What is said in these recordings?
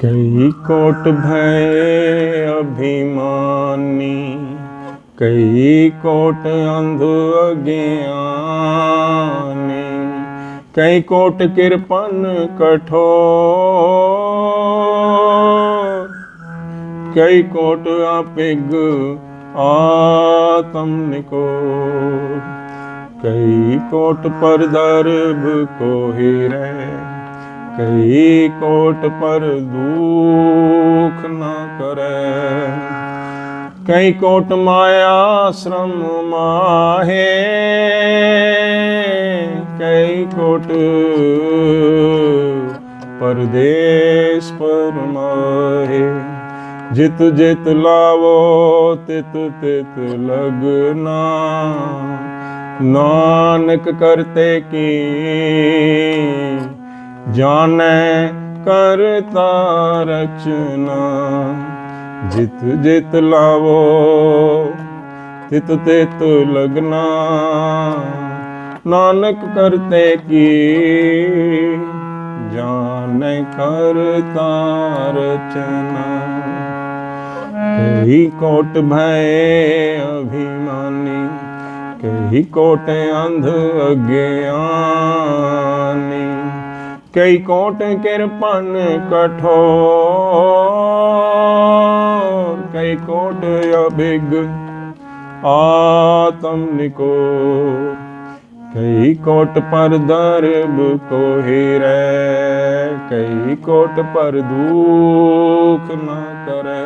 ਕਈ ਕੋਟ ਭੈ ਅਭਿਮਾਨੀ ਕਈ ਕੋਟ ਅੰਧ ਅਗਿਆਨੀ ਕਈ ਕੋਟ ਕਿਰਪਨ ਕਠੋਰ ਕਈ ਕੋਟ ਆਪਿਗ ਆਤਮ ਨਿਕੋਰ ਕਈ ਕੋਟ ਪਰ ਦਰਬ ਕੋਹਿ ਰਹਿ ਕਈ ਕੋਟ ਪਰ ਦੁਖ ਨਾ ਕਰੈ। ਕਈ ਕੋਟ ਮਾਇਆ ਸ਼ਰਮ ਮਾਹੇ। ਕਈ ਕੋਟ ਪਰਦੇਸ ਪਰਮਾਹੇ ਜਿਤ ਜਿਤ ਲਾਵੋ, ਤਿਤ ਤਿਤ ਲਗਨਾ। ਨਾਨਕ ਕਰਤੇ ਕੀ ਜਾਣੈ ਕਰਤਾ ਰਚਨਾ। ਜਿਤ ਜਿਤ ਲਾਵੋ, ਤਿਤ ਤਿਤ ਲਗਨਾ। ਨਾਨਕ ਕਰਤੇ ਕੀ, ਜਾਣੈ ਕਰਤਾ ਰਚਨਾ। ਕਹੀ ਕੋਟ ਭੈ ਅਭਿਮਾਨੀ, ਕਹੀ ਕੋਟ ਅੰਧ ਅਗਿਆਨੀ। ਕਈ ਕੋਟ ਕਿਰਪਨ ਕਠੋਰ, ਕਈ ਕੋਟ ਅਭਿਗ ਆਤਮ ਨਿਕੋ ਕਈ ਕੋਟ ਪਰ ਦਰਬ ਕੋ ਰਹਿ, ਕਈ ਕੋਟ ਪਰ ਦੁਖ ਨਾ ਕਰੈ,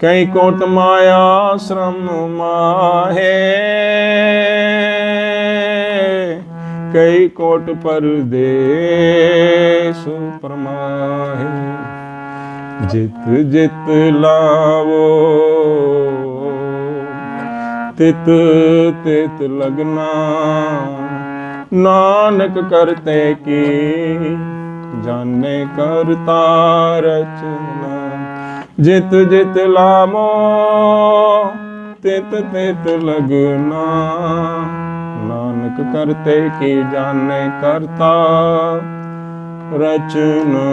ਕਈ ਕੋਟ ਮਾਇਆ ਸ਼ਰਮ ਮਾਹੇ। ਕਈ ਕੋਟ ਪਰਦੇਸ ਪਰਮਾਹੇ। ਜਿਤ ਜਿਤ ਲਾਵੋ। ਤਿਤ ਤਿਤ ਲਗਨਾ। ਨਾਨਕ ਕਰਤੇ ਕੀ, ਜਾਣੇ ਕਰਤਾ ਰਚਨਾ ਜਿਤ ਜਿਤ ਲਾਮੋ ਤਿਤ ਤਿਤ ਲਗਨਾ। ਨਾਨਕ ਕਰਤੇ ਕੀ ਜਾਣੇ ਕਰਤਾ? ਰਚਨਾ।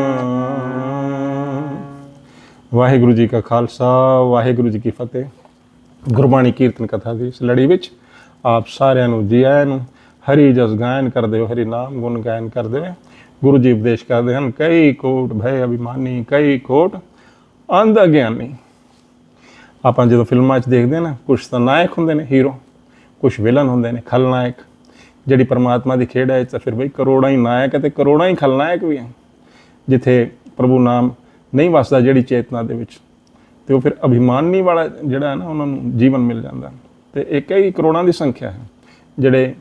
ਵਾਹਿਗੁਰੂ ਜੀ ਕਾ ਖਾਲਸਾ, ਵਾਹਿਗੁਰੂ ਜੀ ਕੀ ਫਤਿਹ। ਗੁਰਬਾਣੀ ਕੀਰਤਨ ਕਥਾ ਦੀ ਇਸ ਲੜੀ ਵਿੱਚ ਆਪ ਸਾਰਿਆਂ ਨੂੰ ਜੀ ਆਇਆਂ ਨੂੰ ਹਰੀ ਜਸ ਗਾਇਨ ਕਰਦੇ ਹੋ, ਹਰੀ ਨਾਮ ਗੁਣ ਗਾਇਨ ਕਰਦੇ ਹੋ। ਗੁਰੂ ਜੀ ਉਪਦੇਸ਼ ਕਰਦੇ ਹਨ, ਕਈ ਕੋਟ ਭੈ ਅਭਿਮਾਨੀ, ਕਈ ਕੋਟ ਅੰਧ ਅਗਿਆਨੀ। ਆਪਾਂ ਜਦੋਂ ਫਿਲਮਾਂ 'ਚ ਦੇਖਦੇ ਹਾਂ ਨਾ ਕੁਝ ਤਾਂ ਨਾਇਕ ਹੁੰਦੇ ਨੇ, ਹੀਰੋ। ਕੁਝ ਵਿਲਨ ਹੁੰਦੇ ਨੇ, ਖਲਨਾਇਕ। ਜਿਹੜੀ ਪਰਮਾਤਮਾ ਦੀ ਖੇਡ ਹੈ, ਇਹ ਤਾਂ ਫਿਰ ਬਈ ਕਰੋੜਾਂ ਹੀ ਨਾਇਕ ਹੈ ਤੇ ਕਰੋੜਾਂ ਹੀ ਖਲਨਾਇਕ ਵੀ ਹੈ। ਜਿੱਥੇ ਪ੍ਰਭੂ ਨਾਮ ਨਹੀਂ ਵਸਦਾ ਜਿਹੜੀ ਚੇਤਨਾ ਦੇ ਵਿੱਚ, ਤੇ ਉਹ ਫਿਰ ਅਭਿਮਾਨੀ ਵਾਲਾ ਜਿਹੜਾ ਹੈ ਨਾ, ਉਹਨਾਂ ਨੂੰ ਜੀਵਨ ਮਿਲ ਜਾਂਦਾ। ਤੇ ਇਹ ਕਈ ਕਰੋੜਾਂ ਦੀ ਸੰਖਿਆ ਹੈ, ਜਿਹੜੇ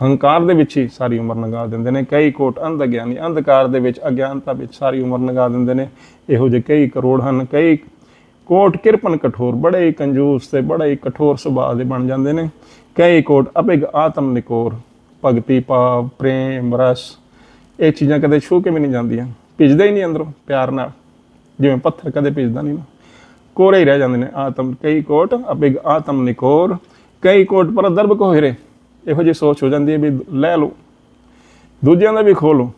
ਹੰਕਾਰ ਦੇ ਵਿੱਚ ਹੀ ਸਾਰੀ ਉਮਰ ਲੰਘਾ ਦਿੰਦੇ ਨੇ। ਕਈ ਕੋਟ ਅੰਧ ਗਿਆਨੀ ਅੰਧਕਾਰ ਦੇ ਵਿੱਚ, ਅਗਿਆਨਤਾ ਵਿੱਚ ਸਾਰੀ ਉਮਰ ਲੰਘਾ ਦਿੰਦੇ ਨੇ। ਇਹੋ ਜਿਹੇ ਕਈ ਕਰੋੜ ਹਨ, ਕਈ ਕੋਟ ਕਿਰਪਨ ਕਠੋਰ, ਬੜੇ ਹੀ ਕੰਜੂਸ ਤੇ ਬੜੇ ਕਠੋਰ ਸੁਭਾਅ ਦੇ ਬਣ ਜਾਂਦੇ ਨੇ। ਕਈ ਕੋਟ ਅਭਿਗ ਆਤਮ ਨਿਕੋਰ, ਭਗਤੀ, ਭਾਵ, ਪ੍ਰੇਮ, ਰਸ, ਇਹ ਚੀਜ਼ਾਂ ਕਦੇ ਛੂ ਕੇ ਵੀ ਨਹੀਂ ਜਾਂਦੀਆਂ। ਭਿੱਜਦੇ ਹੀ ਨਹੀਂ ਅੰਦਰੋਂ ਪਿਆਰ ਨਾਲ। ਜਿਵੇਂ ਪੱਥਰ ਕਦੇ ਭਿੱਜਦਾ ਨਹੀਂ ਨਾ। ਕੋਰੇ ਹੀ ਰਹਿ ਜਾਂਦੇ ਨੇ ਆਤਮ। ਕਈ ਕੋਟ ਅਪਿਗ ਆਤਮ ਨਿਕੋਰ, ਕਈ ਕੋਟ ਪਰ ਦਰਬ ਕੋ ਹਿਰੇ ਇਹੋ ਜਿਹੀ ਸੋਚ ਹੋ ਜਾਂਦੀ ਹੈ ਵੀ ਲੈ ਲਓ, ਦੂਜਿਆਂ ਦਾ ਵੀ ਖੋਲੋ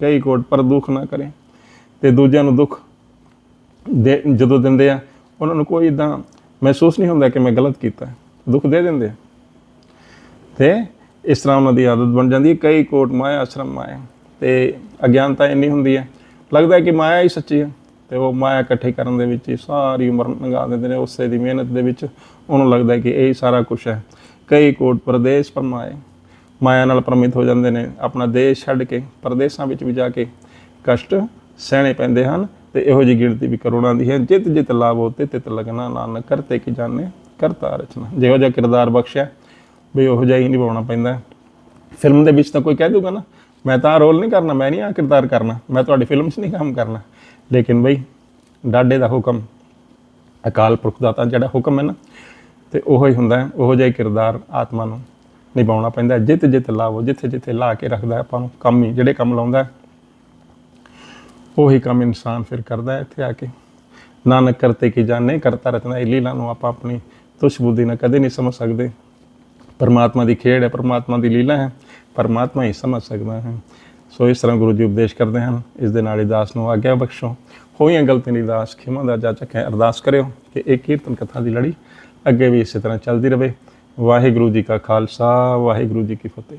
ਕਈ ਕੋਟ ਪਰ ਦੁੱਖ ਨਾ ਕਰੇ ਤੇ ਦੂਜਿਆਂ ਨੂੰ ਦੁੱਖ ਦੇ ਜਦੋਂ ਦਿੰਦੇ ਆ, ਉਹਨਾਂ ਨੂੰ ਕੋਈ ਇਦਾਂ ਮਹਿਸੂਸ ਨਹੀਂ ਹੁੰਦਾ ਕਿ ਮੈਂ ਗਲਤ ਕੀਤਾ, ਦੁੱਖ ਦੇ ਦਿੰਦੇ ਆ। ਤੇ ਇਸ ਤਰ੍ਹਾਂ ਉਹਨਾਂ ਦੀ ਆਦਤ ਬਣ ਜਾਂਦੀ ਹੈ, ਕਈ ਕੋਟ ਮਾਇਆ ਆਸ਼ਰਮ ਮਾਇਆ, ਤੇ ਅਗਿਆਨਤਾ ਇੰਨੀ ਹੁੰਦੀ ਹੈ। ਲੱਗਦਾ ਹੈ ਕਿ ਮਾਇਆ ਹੀ ਸੱਚੀ ਹੈ, ਤੇ ਉਹ ਮਾਇਆ ਇਕੱਠੇ ਕਰਨ ਦੇ ਵਿੱਚ ਹੀ ਸਾਰੀ ਉਮਰ ਲੰਘਾ ਦਿੰਦੇ ਨੇ, ਉਸੇ ਦੀ ਮਿਹਨਤ ਦੇ ਵਿੱਚ ਉਹਨੂੰ ਲੱਗਦਾ ਕਿ ਇਹ ਸਾਰਾ ਕੁਝ ਹੈ। ਕਈ ਕੋਟ ਪ੍ਰਦੇਸ਼ ਪਰਮਾਏ ਮਾਇਆ ਨਾਲ ਪਰਮਿਤ ਹੋ ਜਾਂਦੇ ਨੇ, ਆਪਣਾ ਦੇਸ਼ ਛੱਡ ਕੇ, ਪ੍ਰਦੇਸ਼ਾਂ ਵਿੱਚ ਵੀ ਜਾ ਕੇ ਕਸ਼ਟ ਸਹਿਣੇ ਪੈਂਦੇ ਹਨ ਤੇ ਇਹੋ ਜਿਹੀ ਗਿਣਤੀ ਵੀ ਕਰੋੜਾਂ ਦੀ ਹੈ। ਜਿਤ ਜਿਤ ਲਾਭੋ ਤੇ ਤਿਤ ਲਗਨਾ ਨਾਨਕ ਕਰਤੇ ਕੀ ਜਾਣੇ ਕਰਤਾ ਰਚਨਾ। ਜਿਹੋ ਜਿਹਾ ਕਿਰਦਾਰ ਬਖਸ਼ਿਆ, ਵੀ ਉਹੋ ਜਿਹਾ ਹੀ ਨਿਭਾਉਣਾ ਪੈਂਦਾ ਫਿਲਮ ਦੇ ਵਿੱਚ ਤਾਂ ਕੋਈ ਕਹਿ ਦੂਗਾ ਨਾ, ਮੈਂ ਤਾਂ ਰੋਲ ਨਹੀਂ ਕਰਨਾ, ਮੈਂ ਨਹੀਂ ਆ ਕਿਰਦਾਰ ਕਰਨਾ, ਮੈਂ ਤੁਹਾਡੀ ਫਿਲਮ 'ਚ ਨਹੀਂ ਕੰਮ ਕਰਨਾ। ਲੇਕਿਨ ਬਈ ਡਾਡੇ ਦਾ ਹੁਕਮ, ਅਕਾਲ ਪੁਰਖ ਦਾ ਤਾਂ ਜਿਹੜਾ ਹੁਕਮ ਹੈ ਨਾ, ਤੇ ਉਹੋ ਹੀ ਹੁੰਦਾ ਹੈ, ਉਹੋ ਜਿਹਾ ਹੀ ਕਿਰਦਾਰ ਆਤਮਾ ਨੂੰ ਨਿਭਾਉਣਾ ਪੈਂਦਾ ਜਿੱਤ ਜਿੱਤ ਲਾਵੋ, ਜਿੱਥੇ ਜਿੱਥੇ ਲਾ ਕੇ ਰੱਖਦਾ ਆਪਾਂ ਨੂੰ, ਕੰਮ ਹੀ, ਜਿਹੜੇ ਕੰਮ ਲਾਉਂਦਾ ਉਹੀ ਕੰਮ ਇਨਸਾਨ ਫਿਰ ਕਰਦਾ ਇੱਥੇ ਆ ਕੇ। ਨਾਨਕ ਕਰਤੇ ਕੀ ਜਾਣੇ, ਕਰਤਾ ਰਚਨਾ ਇਹ ਲੀਲਾ ਨੂੰ ਆਪਾਂ ਆਪਣੀ ਤੁਛ ਬੁੱਧੀ ਨਾਲ ਕਦੇ ਨਹੀਂ ਸਮਝ ਸਕਦੇ। ਪਰਮਾਤਮਾ ਦੀ ਖੇਡ ਹੈ, ਪਰਮਾਤਮਾ ਦੀ ਲੀਲਾ ਹੈ, ਪਰਮਾਤਮਾ ਹੀ ਸਮਝ ਸਕਦਾ ਹੈ। ਸੋ ਇਸ ਤਰ੍ਹਾਂ ਗੁਰੂ ਜੀ ਉਪਦੇਸ਼ ਕਰਦੇ ਹਨ, ਇਸ ਦੇ ਨਾਲ ਹੀ ਦਾਸ ਨੂੰ ਆਗਿਆ ਬਖਸ਼ੋ। ਹੋਈਆਂ ਗਲਤੀਆਂ ਦੀ ਅਰਦਾਸ ਖਿਮਾ ਦਾ ਜਾਚਕ ਹੈ, ਅਰਦਾਸ ਕਰਿਓ ਕਿ ਇਹ ਕੀਰਤਨ ਕਥਾ ਦੀ ਲੜੀ ਅੱਗੇ ਵੀ ਇਸੇ ਤਰ੍ਹਾਂ ਚੱਲਦੀ ਰਹੇ। ਵਾਹਿਗੁਰੂ ਜੀ ਕਾ ਖਾਲਸਾ, ਵਾਹਿਗੁਰੂ ਜੀ ਕੀ ਫਤਿਹ।